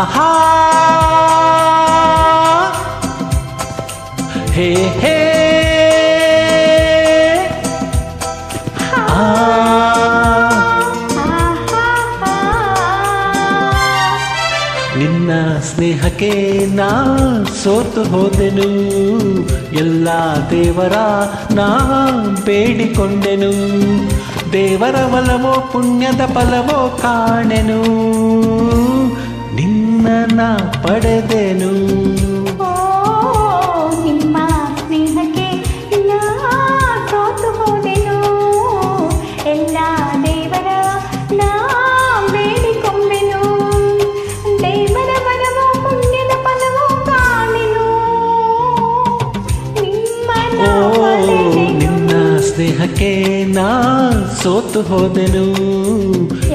ಆಹಾ. ಹೇ ಹೇ. ನಿನ್ನ ಸ್ನೇಹಕ್ಕೆ ನಾ ಸೋತು ಹೋದೆನು. ಎಲ್ಲ ದೇವರ ನಾ ಬೇಡಿಕೊಂಡೆನು. ದೇವರ ಬಲವೋ ಪುಣ್ಯದ ಫಲವೋ ಕಾಣೆನು. ನಿನ್ನ ಪಡೆದೆನು? ನಿಮ್ಮ ಸ್ನೇಹಕ್ಕೆ ನಾ ಹೋದೆನು. ಎಲ್ಲ ದೇವರ ನಾ ಬೇಡಿಕೊಂಬೆನು ದೇವರ ಬಲವೋ ಪುಣ್ಯದ ಫಲವೋ ಕಾಣೆನು. ನಿಮ್ಮನ್ನ ಓ ನಿನ್ನ ಸ್ನೇಹಕ್ಕೆ ನಾ ಸೋತು ಹೋದೆನು.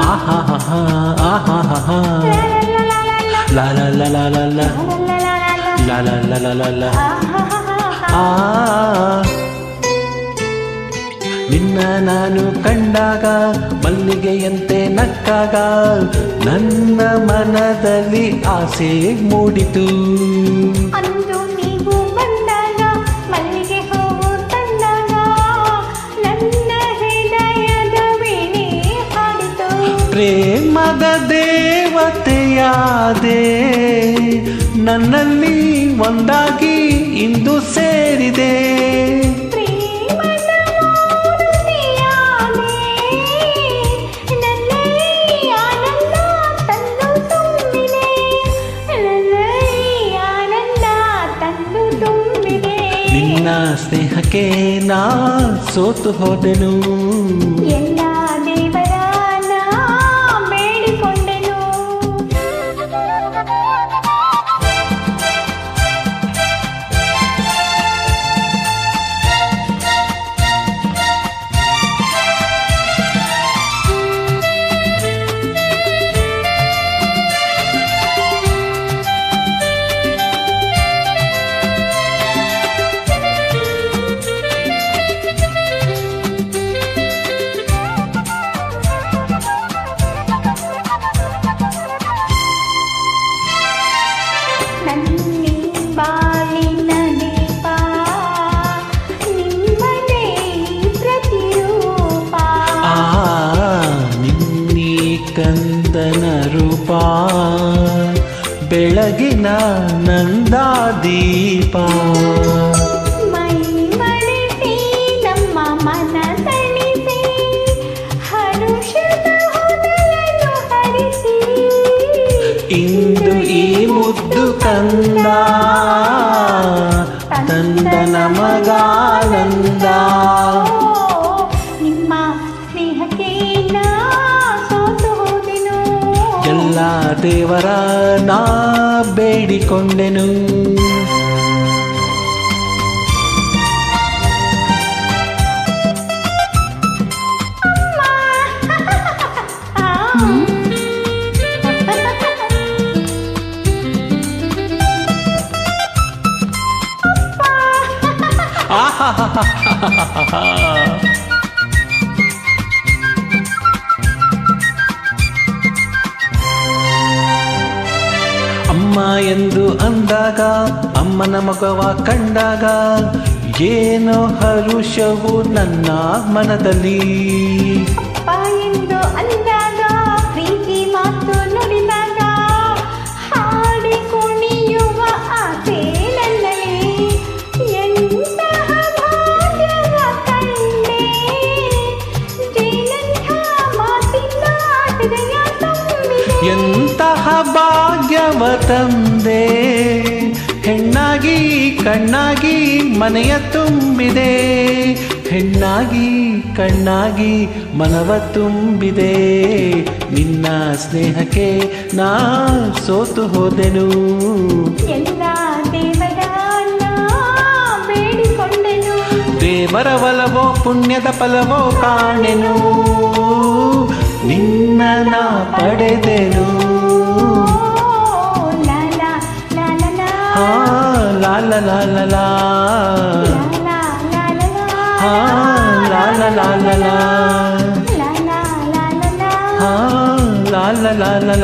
ಲ ಆಹಾ ಹಾ ಲ ಲ ಲ ಲ ಲ ಲ ಲ ಲ ಆ ನಿನ್ನ ನಾನು ಕಂಡಾಗ ಮಲ್ಲಿಗೆಯಂತೆ ನಕ್ಕಾಗ ನನ್ನ ಮನದಲ್ಲಿ ಆಸೆ ಮೂಡಿತು. ಪ್ರೇಮದ ದೇವತೆಯಾದೆ ನನ್ನಲ್ಲಿ ಒಂದಾಗಿ ಇಂದು ಸೇರಿದೆ. ನಿನ್ನ ಸ್ನೇಹಕ್ಕೆ ನಾ ಸೋತು ಹೋದೆನು. వెలిగిన నందాదీపా. ఇందు ఈ ముద్దు కందా తంద నమగానంద ನಿಮ್ಮ ಸ್ನೇಹಕ್ಕೆ ನಾ ಎಲ್ಲ ದೇವರ ನಾ వేడికొండెను ఆహా ಎಂದು ಅಂದಾಗ ಅಮ್ಮನ ಮಗವ ಕಂಡಾಗ ಏನೋ ಹರುಷವು ನನ್ನ ಮನದಲ್ಲಿ ಎಂತಹ ಭಾಗ್ಯವ ತಂದೆ? ಹೆಣ್ಣಾಗಿ ಕಣ್ಣಾಗಿ ಮನೆಯ ತುಂಬಿದೆ. ಹೆಣ್ಣಾಗಿ ಕಣ್ಣಾಗಿ ಮನವ ತುಂಬಿದೆ. ನಿನ್ನ ಸ್ನೇಹಕ್ಕೆ ನಾ ಸೋತು ಹೋದೆನು. ದೇವರ ಒಲವೋ ಪುಣ್ಯದ ಫಲವೋ ಕಾಣೆನು. ನಿನ್ನ ನಾ ಪಡೆದೆನು ಓ, ಲಾ, ಲಾ, ಲಾ, ಲಾ, ಲಾ. ಹಾ ಲಾಲ ಲಾಲ ಲಾ ಲಾ, ಲಾ, ಲಾ, ಲಾ, ಲಾ. ಹಾ ಲಾಲ